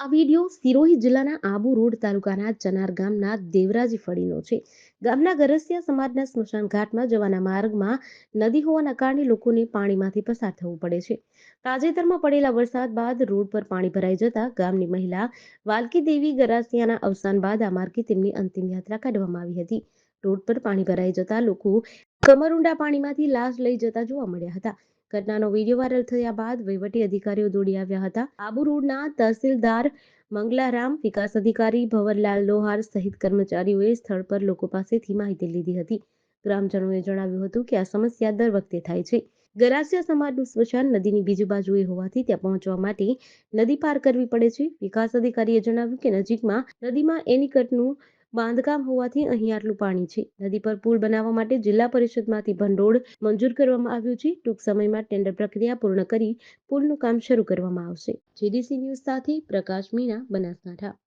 આ વીડિયો સિરોહી જિલ્લાના આબુ રોડ તાલુકાના ચનાર ગામના દેવરાજી ફળીનો છે. ગામના ગરસિયા સમાજના સ્મશાન ઘાટમાં જવાના માર્ગમાં નદી હોવાના કારણે લોકોને પાણીમાંથી પસાર થવું પડે છે. તાજેતરમાં પડેલા વરસાદ બાદ રોડ પર પાણી ભરાઈ જતા ગામની મહિલા વાલકી દેવી ગરાસિયાના અવસાન બાદ આ માર્ગે તેમની અંતિમ યાત્રા કાઢવામાં આવી હતી. રોડ પર પાણી ભરાઈ જતા લોકો કમર પાણીમાંથી લાશ લઈ જતા જોવા મળ્યા હતા. ઘટનાનો વીડિયો વાયરલ થયા બાદ વહીવટી અધિકારીઓ દોડી આવ્યા હતા. આબુ રોડના તહસીલદાર મંગલારામ, વિકાસ અધિકારી ભવનલાલ લોહાર સહિત કર્મચારીઓએ સ્થળ પર લોકો પાસેથી માહિતી લીધી હતી. ગ્રામજનોએ જણાવ્યું હતું કે આ સમસ્યા દર વખતે થાય છે. ગરાસિયા સમાજનું સ્મશાન નદીની બીજી બાજુએ હોવાથી ત્યાં પહોંચવા માટે નદી પાર કરવી પડે છે. વિકાસ અધિકારીએ જણાવ્યું કે નજીકમાં નદીમાં એનીકટનું બાંધકામ હોવાથી અહીં આટલું પાણી છે. નદી પર પુલ બનાવવા માટે જિલ્લા પરિષદમાંથી ભંડોળ મંજૂર કરવામાં આવ્યું છે. ટૂંક સમયમાં ટેન્ડર પ્રક્રિયા પૂર્ણ કરી પુલનું કામ શરૂ કરવામાં આવશે. જીડીસી ન્યૂઝ સાથે પ્રકાશ મીણા બનાસકાંઠા.